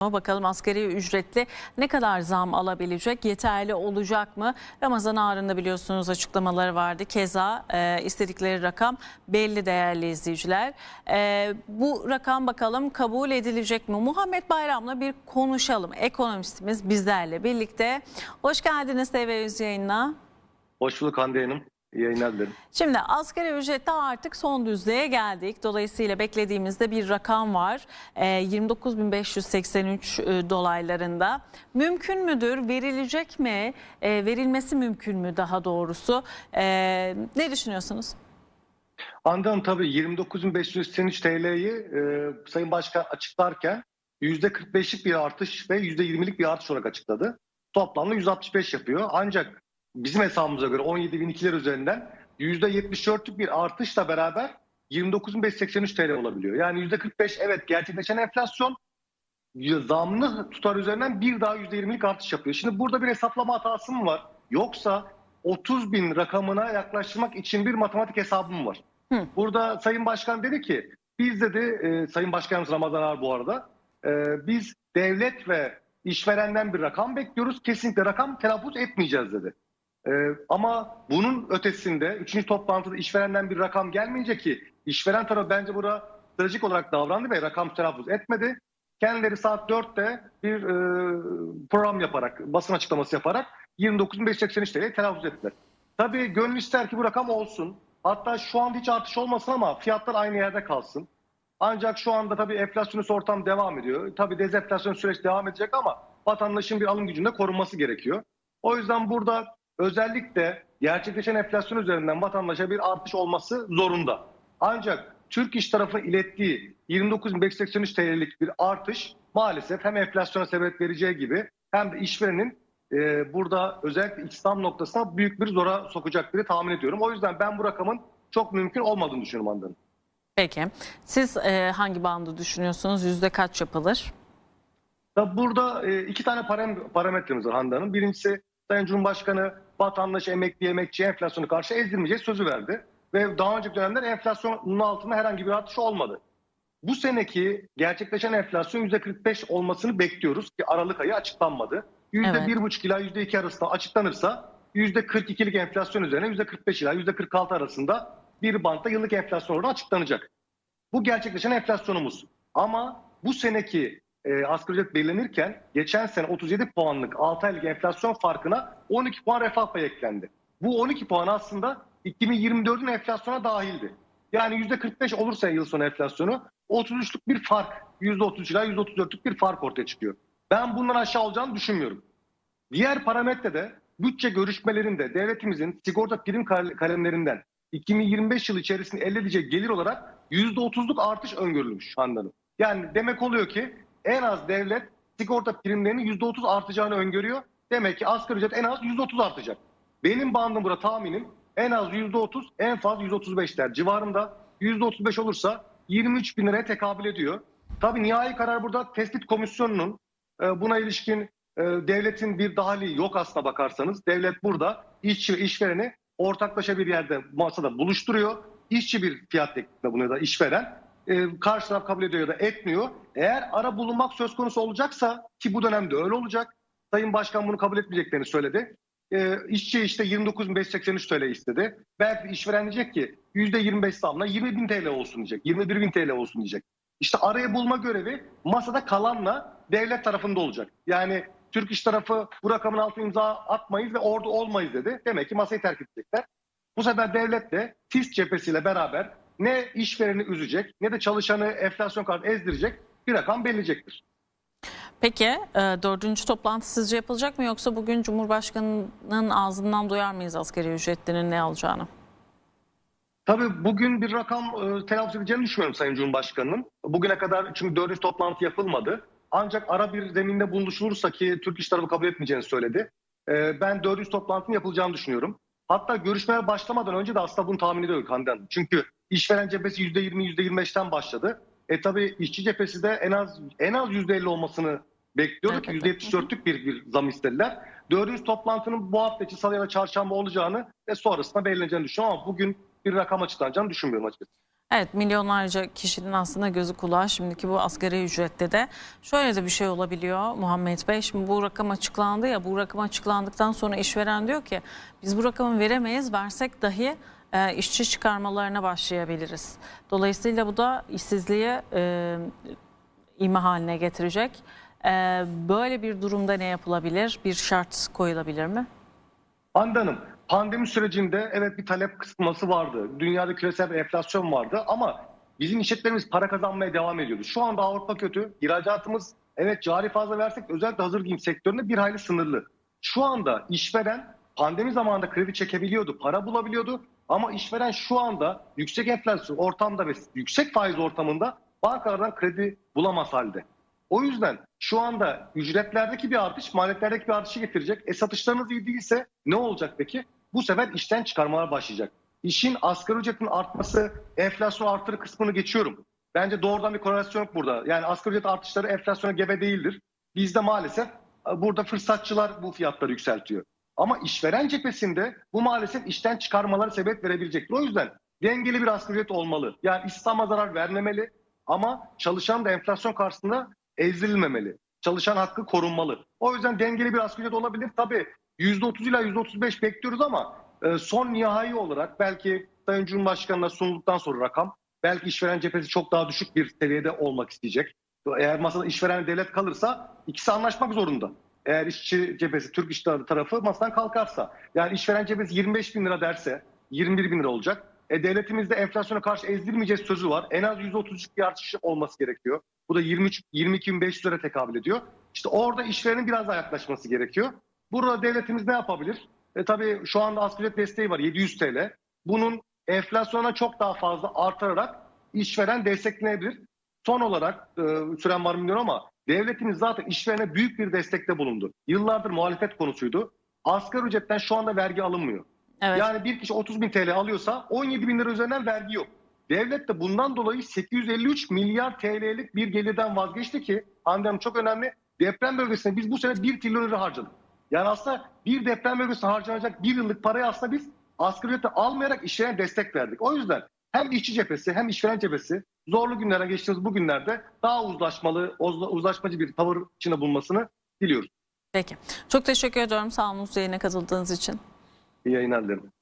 Bakalım asgari ücretli ne kadar zam alabilecek, yeterli olacak mı? Ramazan ağrında biliyorsunuz açıklamaları vardı. Keza e, istedikleri rakam belli değerli izleyiciler. E, bu rakam bakalım kabul edilecek mi? Muhammed Bayram'la bir konuşalım. Ekonomistimiz bizlerle birlikte. Hoş geldiniz TV100 yayınına. Hoş bulduk Hande Hanım. İyi yayınlar dilerim. Şimdi asgari ücrette artık son düzlüğe geldik. Dolayısıyla beklediğimizde bir rakam var. Ee, 29.583 e, dolaylarında. Mümkün müdür? Verilecek mi? Ee, verilmesi mümkün mü daha doğrusu? Ee, ne düşünüyorsunuz? Hande Hanım tabii 29.583 TL'yi e, Sayın Başkan açıklarken %45'lik bir artış ve %20'lik bir artış olarak açıkladı. Toplamda 165 yapıyor. Ancak bizim hesabımıza göre 17.002'ler üzerinden %74'lük bir artışla beraber 29.583 TL olabiliyor. Yani %45 evet gerçekleşen enflasyon zamlı tutar üzerinden bir daha %20'lik artış yapıyor. Şimdi burada bir hesaplama hatası mı var? Yoksa 30 bin rakamına yaklaşmak için bir matematik hesabı mı var? Hı. Burada Sayın Başkan dedi ki biz dedi e, Sayın Başkanımız Ramazan Ağar bu arada e, biz devlet ve işverenden bir rakam bekliyoruz. Kesinlikle rakam telaffuz etmeyeceğiz dedi. E, ama bunun ötesinde 3. toplantıda işverenden bir rakam gelmeyince ki işveren tarafı bence burada stratejik olarak davrandı ve rakam telaffuz etmedi. Kendileri saat 4'te bir e, program yaparak, basın açıklaması yaparak 29.583 TL'yi telaffuz ettiler. Tabii gönül ister ki bu rakam olsun. Hatta şu anda hiç artış olmasın ama fiyatlar aynı yerde kalsın. Ancak şu anda tabii enflasyonist ortam devam ediyor. Tabii dezenflasyon süreci devam edecek ama vatandaşın bir alım gücünde korunması gerekiyor. O yüzden burada özellikle gerçekleşen enflasyon üzerinden vatandaşa bir artış olması zorunda. Ancak Türk İş tarafının ilettiği 29.583 TL'lik bir artış maalesef hem enflasyona sebep vereceği gibi hem de işverenin e, burada özellikle İslam noktasına büyük bir zora sokacak diye tahmin ediyorum. O yüzden ben bu rakamın çok mümkün olmadığını düşünüyorum Hande Hanım. Peki. Siz e, hangi bandı düşünüyorsunuz? Yüzde kaç yapılır? Tabii burada e, iki tane param- parametremiz var Hande Hanım. Birincisi Sayın Cumhurbaşkanı vatandaş, emekli, emekçi enflasyonu karşı ezdirmeyeceği sözü verdi. Ve daha önceki dönemler enflasyonun altında herhangi bir artış olmadı. Bu seneki gerçekleşen enflasyon %45 olmasını bekliyoruz ki Aralık ayı açıklanmadı. %1,5 ila %2 arasında açıklanırsa %42'lik enflasyon üzerine %45 ila %46 arasında bir bantta yıllık enflasyon oranı açıklanacak. Bu gerçekleşen enflasyonumuz. Ama bu seneki e, asgari ücret belirlenirken geçen sene 37 puanlık 6 aylık enflasyon farkına 12 puan refah payı eklendi. Bu 12 puan aslında 2024'ün enflasyona dahildi. Yani %45 olursa yıl sonu enflasyonu 33'lük bir fark, %33 ila %34'lük bir fark ortaya çıkıyor. Ben bundan aşağı olacağını düşünmüyorum. Diğer parametrede bütçe görüşmelerinde devletimizin sigorta prim kal- kalemlerinden 2025 yılı içerisinde elde edeceği gelir olarak %30'luk artış öngörülmüş Hande Hanım. Yani demek oluyor ki en az devlet sigorta primlerinin %30 artacağını öngörüyor. Demek ki asgari ücret en az %30 artacak. Benim bandım burada tahminim en az %30 en fazla %35'ler civarında. %35 olursa 23 bin liraya tekabül ediyor. Tabii nihai karar burada tespit komisyonunun e, buna ilişkin e, devletin bir dahili yok aslına bakarsanız. Devlet burada işçi ve işvereni ortaklaşa bir yerde masada buluşturuyor. İşçi bir fiyat teklifinde bulunuyor da işveren. E, karşı taraf kabul ediyor ya da etmiyor. Eğer ara bulunmak söz konusu olacaksa ki bu dönemde öyle olacak. Sayın Başkan bunu kabul etmeyeceklerini söyledi. E, işçi işte 29.583 TL istedi. Belki işveren diyecek ki %25 zamla 20.000 TL olsun diyecek. 21.000 TL olsun diyecek. İşte araya bulma görevi masada kalanla devlet tarafında olacak. Yani Türk İş tarafı bu rakamın altına imza atmayız ve orada olmayız dedi. Demek ki masayı terk edecekler. Bu sefer devlet de TİS cephesiyle beraber ne işvereni üzecek ne de çalışanı enflasyon kartı ezdirecek bir rakam belirleyecektir. Peki e, dördüncü toplantı sizce yapılacak mı yoksa bugün Cumhurbaşkanı'nın ağzından duyar mıyız asgari ücretlinin ne alacağını? Tabii bugün bir rakam e, telaffuz edeceğini düşünmüyorum Sayın Cumhurbaşkanı'nın. Bugüne kadar çünkü dördüncü toplantı yapılmadı. Ancak ara bir zeminde buluşulursa ki Türk İş tarafı kabul etmeyeceğini söyledi. E, ben dördüncü toplantının yapılacağını düşünüyorum. Hatta görüşmeler başlamadan önce de aslında bunu tahmin ediyorduk Hande Hanım. Çünkü işveren cephesi %20, %25'ten başladı. E tabii işçi cephesi de en az en az %50 olmasını bekliyorduk. Evet, evet. %74'lük bir, bir zam istediler. Dördüncü toplantının bu hafta içi salı ya da çarşamba olacağını ve sonrasında belirleneceğini düşünüyorum ama bugün bir rakam açıklanacağını düşünmüyorum açıkçası. Evet milyonlarca kişinin aslında gözü kulağı şimdiki bu asgari ücrette de şöyle de bir şey olabiliyor Muhammed Bey. Şimdi bu rakam açıklandı ya bu rakam açıklandıktan sonra işveren diyor ki biz bu rakamı veremeyiz versek dahi e, işçi çıkarmalarına başlayabiliriz. Dolayısıyla bu da işsizliğe ima haline getirecek. E, böyle bir durumda ne yapılabilir? Bir şart koyulabilir mi? Hande Hanım, pandemi sürecinde evet bir talep kısıtması vardı. Dünyada küresel bir enflasyon vardı ama bizim işletmelerimiz para kazanmaya devam ediyordu. Şu anda Avrupa kötü. İhracatımız evet cari fazla versek özellikle hazır giyim sektöründe bir hayli sınırlı. Şu anda işveren pandemi zamanında kredi çekebiliyordu, para bulabiliyordu. Ama işveren şu anda yüksek enflasyon ortamda ve yüksek faiz ortamında bankalardan kredi bulamaz halde. O yüzden şu anda ücretlerdeki bir artış maliyetlerdeki bir artışı getirecek. E satışlarınız iyi değilse ne olacak peki? Bu sefer işten çıkarmalar başlayacak. İşin asgari ücretin artması enflasyon artırı kısmını geçiyorum. Bence doğrudan bir korelasyon yok burada. Yani asgari ücret artışları enflasyona gebe değildir. Bizde maalesef e, burada fırsatçılar bu fiyatları yükseltiyor. Ama işveren cephesinde bu maalesef işten çıkarmaları sebep verebilecektir. O yüzden dengeli bir asgari ücret olmalı. Yani İslam'a zarar vermemeli ama çalışan da enflasyon karşısında ezdirilmemeli. Çalışan hakkı korunmalı. O yüzden dengeli bir asgari ücret olabilir. Tabii %30 ila %35 bekliyoruz ama e, son nihai olarak belki Sayın Cumhurbaşkanı'na sunulduktan sonra rakam belki işveren cephesi çok daha düşük bir seviyede olmak isteyecek. Eğer masada işveren devlet kalırsa ikisi anlaşmak zorunda. Eğer işçi cephesi, Türk İş tarafı masadan kalkarsa. Yani işveren cephesi 25 bin lira derse 21 bin lira olacak. E, devletimizde enflasyona karşı ezdirmeyeceğiz sözü var. En az %30'luk bir artış olması gerekiyor. Bu da 23 22.500 lira tekabül ediyor. İşte orada işverenin biraz daha yaklaşması gerekiyor. Burada devletimiz ne yapabilir? E, tabii şu anda asgari desteği var 700 TL. Bunun enflasyona çok daha fazla artırarak işveren desteklenebilir. Son olarak e, süren var mı bilmiyorum ama devletimiz zaten işverene büyük bir destekte bulundu. Yıllardır muhalefet konusuydu. Asgari ücretten şu anda vergi alınmıyor. Evet. Yani bir kişi 30 bin TL alıyorsa 17 bin lira üzerinden vergi yok. Devlet de bundan dolayı 853 milyar TL'lik bir gelirden vazgeçti ki Hande Hanım çok önemli. Deprem bölgesinde biz bu sene 1 trilyon lira harcadık. Yani aslında bir deprem bölgesine harcanacak bir yıllık parayı aslında biz asgari ücrete almayarak işverene destek verdik. O yüzden hem işçi cephesi hem işveren cephesi zorlu günlerden geçtiğimiz bu günlerde daha uzlaşmalı, uzlaşmacı bir tavır içinde bulunmasını diliyoruz. Peki. Çok teşekkür ediyorum. Sağ olun yayına katıldığınız için. İyi yayınlar dilerim.